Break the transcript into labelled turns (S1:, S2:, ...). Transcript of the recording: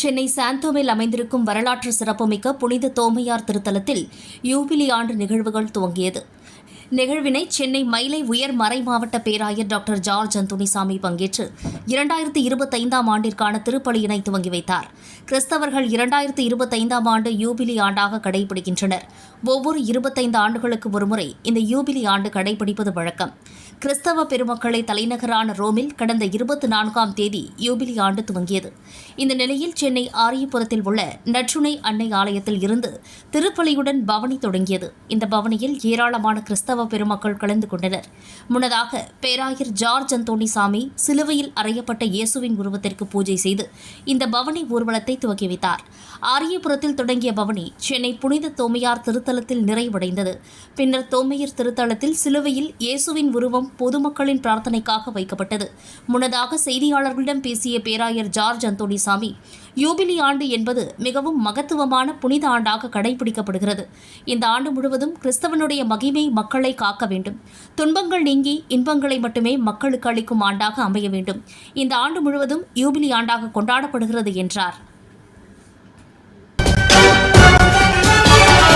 S1: சென்னை சாந்தோமில் அமைந்திருக்கும் வரலாற்று சிறப்புமிக்க புனித தோமையார் திருத்தலத்தில் யூபிலி ஆண்டு நிகழ்வுகள் துவங்கியது. நிகழ்வினை சென்னை மயிலை உயர் மறை மாவட்ட பேராயர் டாக்டர் ஜார்ஜ் அந்துணிசாமி பங்கேற்று இரண்டாயிரத்தி இருபத்தைந்தாம் ஆண்டிற்கான திருப்பலியினை துவங்கி வைத்தார். கிறிஸ்தவர்கள் இரண்டாயிரத்தி இருபத்தைந்தாம் ஆண்டு யூபிலி ஆண்டாக கடைபிடிக்கின்றனர். ஒவ்வொரு இருபத்தைந்து ஆண்டுகளுக்கு ஒருமுறை இந்த யூபிலி ஆண்டு கடைபிடிப்பது வழக்கம். கிறிஸ்தவ பெருமக்களை தலைநகரான ரோமில் கடந்த இருபத்தி நான்காம் தேதி யூபிலி ஆண்டு துவங்கியது. இந்த நிலையில் சென்னை ஆரியபுரத்தில் உள்ள நற்றுணை அன்னை ஆலயத்தில் இருந்து திருப்பலியுடன் பவனி தொடங்கியது. இந்த பவனியில் ஏராளமான கிறிஸ்தவ கிறிஸ்தவ பெருமக்கள் கலந்து கொண்டனர். முன்னதாக பேராயர் ஜார்ஜ் அந்தோணிசாமி சிலுவையில் அறையப்பட்ட இயேசுவின் உருவத்திற்கு பூஜை செய்து இந்த பவனி ஊர்வலத்தை துவக்கி வைத்தார். ஆரியபுரத்தில் தொடங்கிய பவனி சென்னை புனித தோமையார் திருத்தலத்தில் நிறைவடைந்தது. பின்னர் தோமையர் திருத்தலத்தில் சிலுவையில் இயேசுவின் உருவம் பொதுமக்களின் பிரார்த்தனைக்காக வைக்கப்பட்டது. முன்னதாக செய்தியாளர்களிடம் பேசிய பேராயர் ஜார்ஜ் அந்தோணிசாமி யூபிலி ஆண்டு என்பது மிகவும் மகத்துவமான புனித ஆண்டாக கடைபிடிக்கப்படுகிறது. இந்த ஆண்டு முழுவதும் கிறிஸ்தவனுடைய மகிமை மக்களை மக்களை காக்க வேண்டும். துன்பங்கள் நீங்கி இன்பங்களை மட்டுமே மக்களுக்கு அளிக்கும் ஆண்டாக அமைய வேண்டும். இந்த ஆண்டு முழுவதும் யூபிலி ஆண்டாக கொண்டாடப்படுகிறது என்றார்.